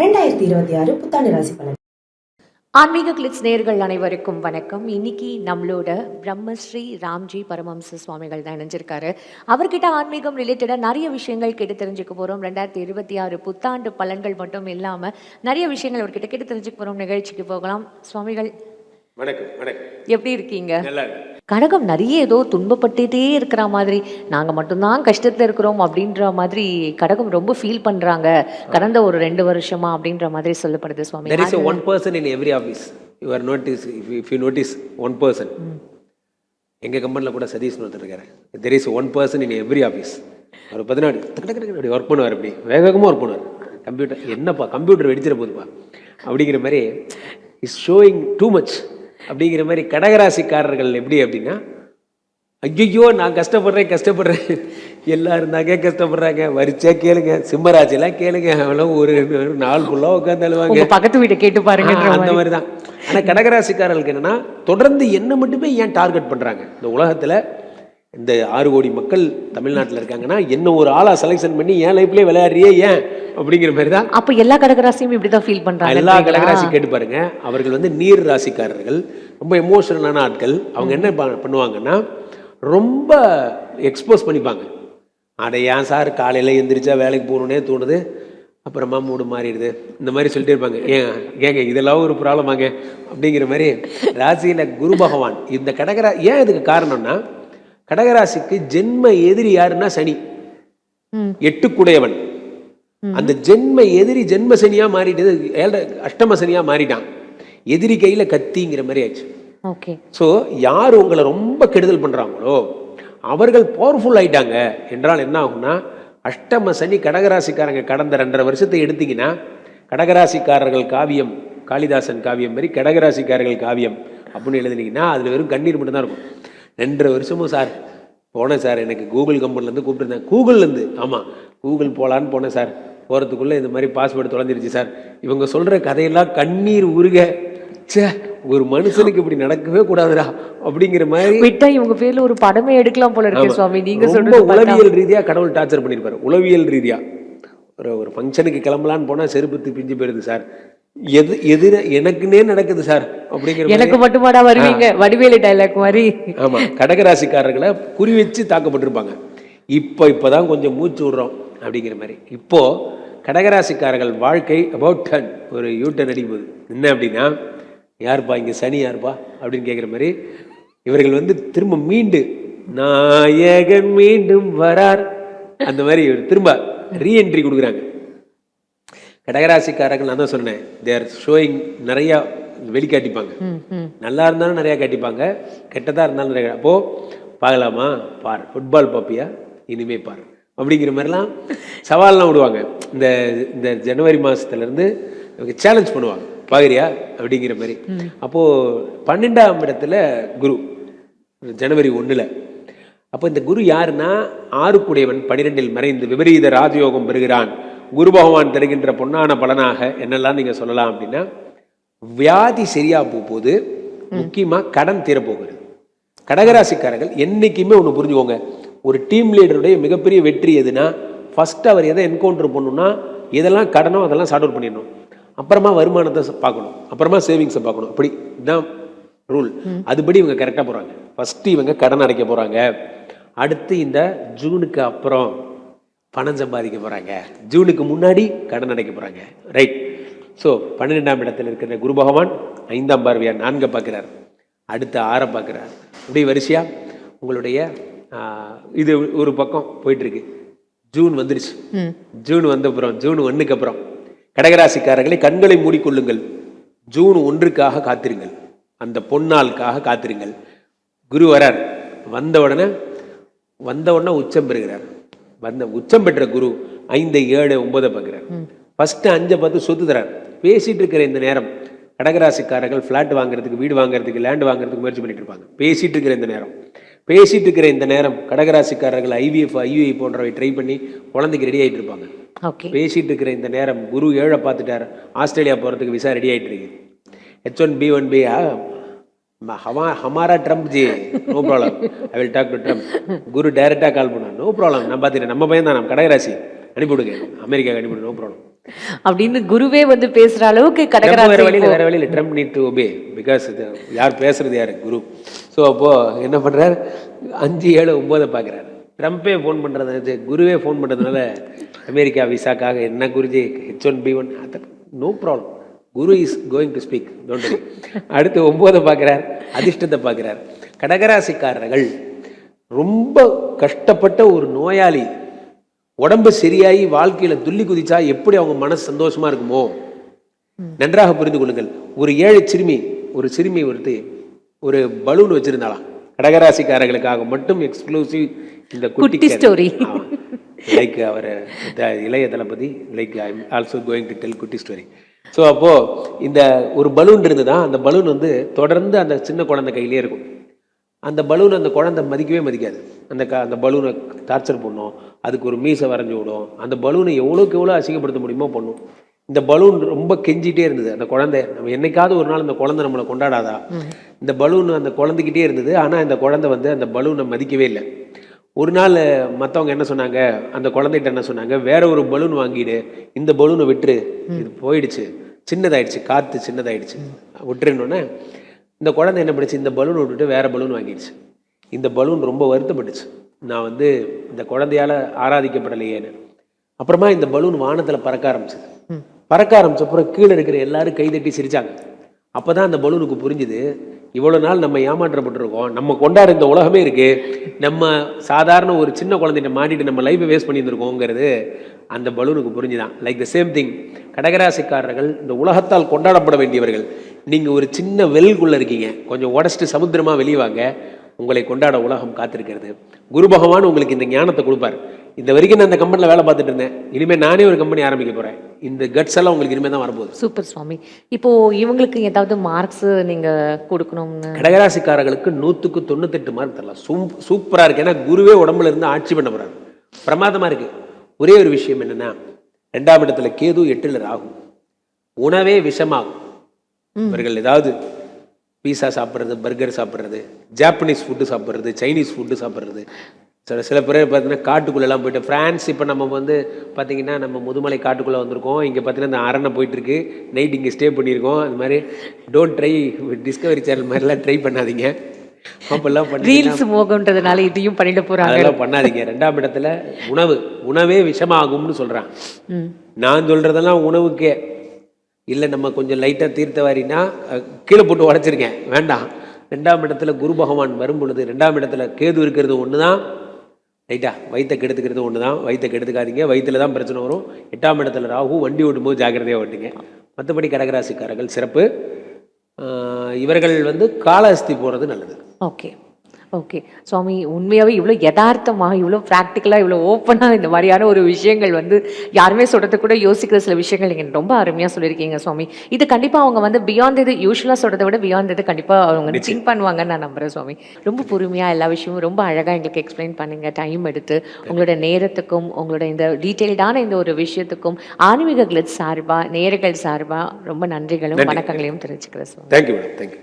ரெண்டாயிரத்தி இருபத்தி ஆறு புத்தாண்டு ராசி பலன். ஆன்மீக கிளிட்ஸ் நேர்கள் அனைவருக்கும் வணக்கம். இன்னைக்கு நம்மளோட பிரம்மஸ்ரீ ராம்ஜி பரமஹம்ச சுவாமிகள் தான் இணைஞ்சிருக்காரு. அவர்கிட்ட ஆன்மீகம் ரிலேட்டடாக நிறைய விஷயங்கள் கேட்டு தெரிஞ்சுக்க போகிறோம் ரெண்டாயிரத்தி இருபத்தி ஆறு புத்தாண்டு பலன்கள் மட்டும் இல்லாமல் நிறைய விஷயங்கள் அவர்கிட்ட கேட்டு தெரிஞ்சுக்க போகிறோம் நிகழ்ச்சிக்கு போகலாம். சுவாமிகள் வணக்கம் வணக்கம். எப்படி இருக்கீங்க? நல்லா இருக்கு கடகம் நிறைய ஏதோ துன்பப்பட்டுட்டே இருக்கிற மாதிரி நாங்கள் மட்டும்தான் கஷ்டத்தில் இருக்கிறோம் அப்படின்ற மாதிரி கடகம் ரொம்ப ஃபீல் பண்ணுறாங்க கடந்த ஒரு ரெண்டு வருஷமா அப்படின்ற மாதிரி சொல்லப்படுது சுவாமி. There is a one person in every office. You are notice if you, if you notice one person. எங்க கம்பெனியில் கூட சதீஷ்னு ஒருத்தர் இருக்காரு. There is one person in every office அவர் பதினாடு அப்படி ஒர்க் பண்ணுவார் அப்படி. வேக வேகமாக ஒர்க் பண்ணுவார். கம்ப்யூட்டர் என்னப்பா கம்ப்யூட்டர் வெடிச்சிட போகுதுப்பா அப்படிங்கிற மாதிரி இஸ் ஷோயிங் டூ மச் அப்படிங்கிற மாதிரி கடகராசிக்காரர்கள் எப்படி அப்படின்னா ஐயோ நான் கஷ்டப்படுறேன் கஷ்டப்படுறேன். எல்லாரும் தாங்க கஷ்டப்படுறாங்க. வரிச்சா கேளுங்க. சிம்மராஜெல்லாம் கேளுங்க. அவெல்லாம் ஒரு நாள் ஃபுல்லாக உட்காந்து அழுவாங்க. பக்கத்து வீட்டை கேட்டு பாருங்க அந்த மாதிரி. தான் ஆனால் கடகராசிக்காரர்களுக்கு என்னன்னா தொடர்ந்து என்ன மட்டுமே ஏன் டார்கெட் பண்றாங்க? இந்த உலகத்துல இந்த ஆறு கோடி மக்கள் தமிழ்நாட்டில் இருக்காங்கன்னா என்ன ஒரு ஆளா செலெக்ஷன் பண்ணி என் லைஃப்லேயே விளையாடுறியே ஏன்? அப்படிங்கிற மாதிரி தான் அப்ப எல்லா கடகராசியும் இப்படிதான் ஃபீல் பண்றாங்க எல்லா கடகராசி கேட்டு பாருங்க. அவர்கள் வந்து நீர் ராசிக்காரர்கள். ரொம்ப எமோஷனலான ஆட்கள். அவங்க என்ன பண்ணுவாங்கன்னா ரொம்ப எக்ஸ்போஸ் பண்ணிப்பாங்க. அட ஏன் சார் காலையில் எந்திரிச்சா வேலைக்கு போகணுன்னே தோணுது. அப்புறமா மூடு மாறிடுது. இந்த மாதிரி சொல்லிட்டே இருப்பாங்க. ஏன் ஏங்க இதெல்லாம் ஒரு ப்ராப்ளமாங்க அப்படிங்கிற மாதிரி ராசியில் குரு பகவான். இந்த கடகரா ஏன் இதுக்கு காரணம்னா கடகராசிக்கு ஜென்ம எதிரி யாருன்னா சனி. எட்டுக்குடையவன். அந்த ஜென்ம எதிரி ஜென்ம சனியா மாறிட்டது அஷ்டம சனியா மாறிட்டான். எதிரி கையில கத்திங்கிற மாதிரி ஆச்சு ஓகே. ஸோ யார் உங்களை ரொம்ப கெடுதல் பண்றாங்களோ அவர்கள் பவர்ஃபுல் ஆயிட்டாங்க என்றால் என்ன ஆகும்னா அஷ்டம சனி கடகராசிக்காரங்க கடந்த ரெண்டரை வருஷத்தை எடுத்தீங்கன்னா கடகராசிக்காரர்கள் காவியம் காளிதாசன் காவியம் மாதிரி கடகராசிக்காரர்கள் காவியம் அப்படின்னு எழுதுனீங்கன்னா அதில் வெறும் கண்ணீர் மட்டும்தான் இருக்கும். ரெண்டரை வருஷமும் சார் போனேன் சார் எனக்கு கூகுள் கம்பெனிலேருந்து கூப்பிட்டுருந்தேன். கூகுள்லேருந்து ஆமாம் கூகுள் போகலான்னு போனேன் சார். போகிறதுக்குள்ளே இந்த மாதிரி பாஸ்வேர்டு தொலைஞ்சிருச்சு சார். இவங்க சொல்கிற கதையெல்லாம் கண்ணீர் உருக ச்சே ஒரு மனுஷனுக்கு இப்படி நடக்கவே கூடாதுடா அப்படிங்கிற மாதிரி விட்டா இவங்க பேர்ல ஒரு படமே எடுக்கலாம் போல இருக்கு. சுவாமி. நீங்க பார்த்தா. உளவியல் ரீதியா கடவுள் டார்ச்சர் பண்ணியிருப்பாரு உளவியல் ரீதியா. ஒரு ஒரு ஃபங்க்ஷனுக்கு கிளம்பலான்னு போனா செருப்பு பிஞ்சு போயிருது சார். எது எது எனக்குன்னே நடக்குது சார் அப்படிங்கிற எனக்கு மட்டுமாடா வருவீங்க? வடிவேலு டைலாக் மாதிரி. ஆமா. கடகராசிக்காரர்களை குறி வச்சு தாக்கப்பட்டிருப்பாங்க. இப்போ இப்போதான் கொஞ்சம் மூச்சு விடுறோம். அப்படிங்கிற மாதிரி. இப்போ கடகராசிக்காரர்கள் வாழ்க்கை அபவுட் டன் ஒரு யூட்டன் அடிக்கும் போது என்ன அப்படின்னா யாருப்பா இங்க சனி யாருப்பா? அப்படின்னு கேட்குற மாதிரி இவர்கள் வந்து திரும்ப மீண்டு நாயகன் மீண்டும் வரார். அந்த மாதிரி திரும்ப ரீஎன்ட்ரி கொடுக்குறாங்க. கடகராசிக்காரர்கள் நான் தான் சொன்னேன் தேர் ஷோயிங் நிறையா வெளிக்காட்டிப்பாங்க. நல்லா இருந்தாலும் நிறையா காட்டிப்பாங்க கெட்டதாக இருந்தாலும் நிறையா. அப்போ பார்க்கலாமா? பார் ஃபுட்பால் பார்ப்பியா இனிமே பார். அப்படிங்கிற மாதிரிலாம் சவால்லாம் விடுவாங்க. இந்த இந்த ஜனவரி மாதத்துலேருந்து சேலஞ்ச் பண்ணுவாங்க. பார்க்குறியா அப்படிங்கிற மாதிரி. அப்போது பன்னெண்டாம் இடத்துல குரு ஜனவரி ஒண்ணுல. அப்போ இந்த குரு யாருன்னா ஆறுக்குடையவன் பனிரெண்டில் மறைந்து விபரீத ராஜயோகம் பெறுகிறான். குரு பகவான் தருகின்ற பொன்னான பலனாக என்னெல்லாம் நீங்க சொல்லலாம் அப்படின்னா வியாதி சரியா போகும்போது முக்கியமா கடன் தீரப்போகிறது. கடகராசிக்காரர்கள் என்னைக்குமே ஒன்று புரிஞ்சுக்கோங்க. ஒரு டீம் லீடருடைய மிகப்பெரிய வெற்றி எதுனா ஃபர்ஸ்ட் அவர் எதை என்கவுண்டர் பண்ணணும்னா எதெல்லாம் கடனோ அதெல்லாம் சார்ட் அவுட் பண்ணிடணும். அப்புறமா வருமானத்தை பார்க்கணும். அப்புறமா சேவிங்ஸை பார்க்கணும். அப்படி இதுதான் ரூல் அதுபடி இவங்க கரெக்டாக போகிறாங்க ஃபர்ஸ்ட் இவங்க கடன் அடைக்க போகிறாங்க அடுத்து இந்த ஜூனுக்கு அப்புறம் பணம் சம்பாதிக்க போகிறாங்க ஜூனுக்கு முன்னாடி கடன் அடைக்க போகிறாங்க ரைட் ஸோ பன்னிரெண்டாம் இடத்தில் இருக்கிற குரு பகவான் ஐந்தாம் பார்வையார் நான்கை பார்க்குறார். அடுத்து ஆறை பார்க்குறார். இப்படி வரிசையா உங்களுடைய இது ஒரு பக்கம் போயிட்டு இருக்கு ஜூன் வந்துருச்சு. ஜூன் வந்த அப்புறம் ஜூன் ஒன்றுக்கு அப்புறம் கடகராசிக்காரர்களை கண்களை மூடிக்கொள்ளுங்கள். ஜூன் ஒன்றுக்காக காத்திருங்கள். அந்த பொன்னாளுக்காக காத்திருங்கள். குரு வரார். வந்த உடனே வந்த உடனே உச்சம் பெறுகிறார். வந்த உச்சம் பெற்ற குரு ஐந்து ஏழு ஒன்பதை பார்க்குறார். ஃபர்ஸ்ட் அஞ்சை பார்த்து சொத்து தரார். பேசிட்டு இருக்கிற இந்த நேரம் கடகராசிக்காரர்கள் ஃப்ளாட் வாங்குறதுக்கு வீடு வாங்குறதுக்கு லேண்ட் வாங்குறதுக்கு முயற்சி பண்ணிட்டு இருப்பாங்க. பேசிட்டு இருக்கிற இந்த நேரம். பேசிட்டு இருக்கிற இந்த நேரம் கடகராசிக்காரர்கள் ஐவிஎஃப் ஐயுஐ போன்றவை ட்ரை பண்ணி குழந்தைக்கு ரெடி ஆயிட்டு இருப்பாங்க. பேசிட்டு இருக்கிற இந்த நேரம் குரு ஏழை பார்த்துட்டார். ஆஸ்திரேலியா போகிறதுக்கு விசா ரெடி ஆயிட்டு இருக்கு. H one B one B ஹமா Hamara Trump ji no problem I will talk to Trump குரு டைரெக்டாக கால் பண்ணார். நோ ப்ராப்ளம் நான் பார்த்துட்டேன் நம்ம பையன் தான் நம்ம கடகராசி. அனுப்பிவிடுங்க அமெரிக்கா அனுப்பிவிடு நோ ப்ராப்ளம் அப்படின்னு குருவே வந்து பேசுற அளவுக்கு ட்ரம்ப் வேற கடகராசி வழியில் வேற வழியில் Trump need to obey because யார் பேசுறது யாரு? குரு. ஸோ அப்போ என்ன பண்றாரு? அஞ்சு ஏழு ஒன்பதை பார்க்குறாரு. ட்ரம்ப்பே ஃபோன் பண்ணுறது குருவே ஃபோன் பண்ணுறதுனால அமெரிக்கா விசாக்காக என்ன Guruji H one B one no problem Guru is going to speak don't அடுத்து ஒம்போதை பார்க்குறார் அதிர்ஷ்டத்தை பார்க்குறார். கடகராசிக்காரர்கள் ரொம்ப கஷ்டப்பட்ட ஒரு நோயாளி உடம்பு சரியாகி வாழ்க்கையில துள்ளி குதிச்சா எப்படி அவங்க மனசு சந்தோஷமா இருக்குமோ? நன்றாக புரிந்து கொள்ளுங்கள். ஒரு ஏழை சிறுமி ஒரு சிறுமி ஒருத்தி ஒரு பலூன் வச்சிருந்தாளாம் கடகராசிக்காரர்களுக்காக மட்டும் எக்ஸ்க்ளூசிவ் இந்த குட்டி story. லைக் அவர் இளைய தளபதி like I also going to tell குட்டி ஸ்டோரி ஸோ அப்போ இந்த ஒரு பலூன் இருந்துதான் அந்த பலூன் வந்து தொடர்ந்து அந்த சின்ன குழந்தை கையிலே இருக்கும். அந்த பலூன் அந்த குழந்தை மதிக்கவே மதிக்காது. அந்த க அந்த பலூனை டார்ச்சர் பண்ணும். அதுக்கு ஒரு மீசை வரைஞ்சி விடும். அந்த பலூனை எவ்வளோக்கு எவ்வளோ அசிங்கப்படுத்த முடியுமோ பண்ணும். இந்த பலூன் ரொம்ப கெஞ்சிட்டே இருந்தது. அந்த குழந்தை நம்ம என்னைக்காவது ஒரு நாள் அந்த குழந்தை நம்மளை கொண்டாடாதா? இந்த பலூன் அந்த குழந்தைகிட்டே இருந்தது. ஆனால் இந்த குழந்தை வந்து அந்த பலூனை மதிக்கவே இல்லை. ஒரு நாள் மற்றவங்க என்ன சொன்னாங்க? அந்த குழந்தைகிட்ட என்ன சொன்னாங்க? வேற ஒரு பலூன் வாங்கிடு. இந்த பலூனை விட்டுரு. இது போயிடுச்சு. சின்னதாயிடுச்சு. காற்று சின்னதாயிடுச்சு. விட்டுருன்னொன்னே இந்த குழந்தை என்ன பண்ணுச்சு? இந்த பலூன் விட்டுட்டு வேற பலூன் வாங்கிடுச்சு. இந்த பலூன் ரொம்ப வருத்தப்பட்டுச்சு. நான் வந்து இந்த குழந்தையால ஆராதிக்கப்படலையேன்னு. அப்புறமா இந்த பலூன் வானத்தில் பறக்க ஆரம்பிச்சது. பறக்க ஆரம்பிச்சப்புறம் கீழே இருக்கிற எல்லாரும் கைதட்டி அப்போ தான் அந்த பலூனுக்கு புரிஞ்சுது இவ்வளோ நாள் நம்ம ஏமாற்றப்பட்டிருக்கோம் நம்ம கொண்டாட இந்த உலகமே இருக்கு நம்ம சாதாரண ஒரு சின்ன குழந்தைகிட்ட மாட்டிட்டு நம்ம லைஃப்பை வேஸ்ட் பண்ணியிருந்திருக்கோங்கிறது அந்த பலூனுக்கு புரிஞ்சுதான். லைக் த சேம் திங் கடகராசிக்காரர்கள் இந்த உலகத்தால் கொண்டாடப்பட வேண்டியவர்கள் நீங்கள் ஒரு சின்ன வெல்குள்ளே இருக்கீங்க கொஞ்சம் உடச்சிட்டு சமுத்திரமாக வெளியே வாங்க உங்களை கொண்டாட உலகம் காத்திருக்கிறது. குரு பகவான் உங்களுக்கு இந்த ஞானத்தை கொடுப்பார். இந்த வரைக்கும் நான் அந்த கம்பெனியில் வேலை பார்த்துட்டு இருந்தேன் இனிமேல் நானே ஒரு கம்பெனி ஆரம்பிக்க போகிறேன் இந்த கட்ஸ் எல்லாம் உங்களுக்கு இனிமேல் தான் வரப்போகுது. சூப்பர் சுவாமி. இப்போ இவங்களுக்கு ஏதாவது மார்க்ஸ் நீங்க கொடுக்கணும்னு? கடகராசிக்காரர்களுக்கு நூற்றுக்கு தொண்ணூத்தெட்டு மார்க் தரலாம். சூப் சூப்பராக இருக்கு. ஏன்னா குருவே உடம்புல இருந்து ஆட்சி பண்ண போறாரு. பிரமாதமா இருக்கு. ஒரே ஒரு விஷயம் என்னன்னா ரெண்டாம் இடத்துல கேது எட்டுல ராகு. உணவே விஷமாகும். இவர்கள் ஏதாவது பீஸா சாப்பிட்றது பர்கர் சாப்பிட்றது ஜாப்பனீஸ் ஃபுட்டு சாப்பிட்றது சைனீஸ் ஃபுட்டு சாப்பிட்றது சில சில பேர் பார்த்தீங்கன்னா காட்டுக்குள்ளெல்லாம் போயிட்டு ஃப்ரான்ஸ் இப்போ நம்ம வந்து பார்த்தீங்கன்னா நம்ம முதுமலை காட்டுக்குள்ளே வந்திருக்கோம். இங்கே பார்த்தீங்கன்னா இந்த அரணை போயிட்டுருக்கு. நைட் இங்கே ஸ்டே பண்ணியிருக்கோம். அது மாதிரி டோன்ட் ட்ரை டிஸ்கவரி சேனல் மாதிரிலாம் ட்ரை பண்ணாதீங்க. அப்பெல்லாம் ரீல்ஸ் மோகன்றதுனால இதையும் பண்ணிட்டு போறாங்க. அதெல்லாம் பண்ணாதீங்க. ரெண்டாம் இடத்துல உணவு உணவே விஷமாகும்னு சொல்றான். ம். நான் சொல்றதெல்லாம் உணவுக்கே. இல்லை நம்ம கொஞ்சம் லைட்டாக தீர்த்தவாரினா அஹ், கீழே போட்டு உடைச்சிருக்கேன் வேண்டாம். ரெண்டாம் இடத்துல குரு பகவான் வரும் பொழுது ரெண்டாம் இடத்துல கேது இருக்கிறது ஒன்று தான் ரைட்டா வயிற்றை கெடுத்துக்கிறது ஒன்று தான் வயிற்றை கெடுத்துக்காதீங்க. வயிற்றுல தான் பிரச்சனை வரும். எட்டாம் இடத்துல ராகு வண்டி ஓட்டும்போது ஜாக்கிரதையாக ஓட்டுங்க. மற்றபடி கடகராசிக்காரர்கள் சிறப்பு. இவர்கள் வந்து காலஹஸ்தி போகிறது நல்லது. ஓகே ஓகே சுவாமி உண்மையாகவே இவ்வளோ யதார்த்தமாக இவ்வளோ ப்ராக்டிக்கலாக இவ்வளோ ஓப்பனாக இந்த மாதிரியான ஒரு விஷயங்கள் வந்து யாருமே சொல்கிறது கூட யோசிக்கிற சில விஷயங்கள் நீங்கள் ரொம்ப அருமையாக சொல்லியிருக்கீங்க சுவாமி. இது கண்டிப்பாக அவங்க வந்து பியாண்ட் இது யூஸ்வலாக சொல்கிறத விட பியாண்ட் இது கண்டிப்பாக அவங்க திங்க் பண்ணுவாங்கன்னு நான் நம்புகிறேன் சுவாமி. ரொம்ப பொறுமையாக எல்லா விஷயமும் ரொம்ப அழகாக எங்களுக்கு எக்ஸ்பிளைன் பண்ணுங்க டைம் எடுத்து. உங்களோட நேரத்துக்கும் உங்களோட இந்த டீட்டெயில்டான இந்த ஒரு விஷயத்துக்கும் ஆன்மீக சார்பாக நேர்கள் சார்பாக ரொம்ப நன்றிகளும் வணக்கங்களையும் தெரிவிச்சுக்கிறேன் சுவாமி. Thank you madam thank you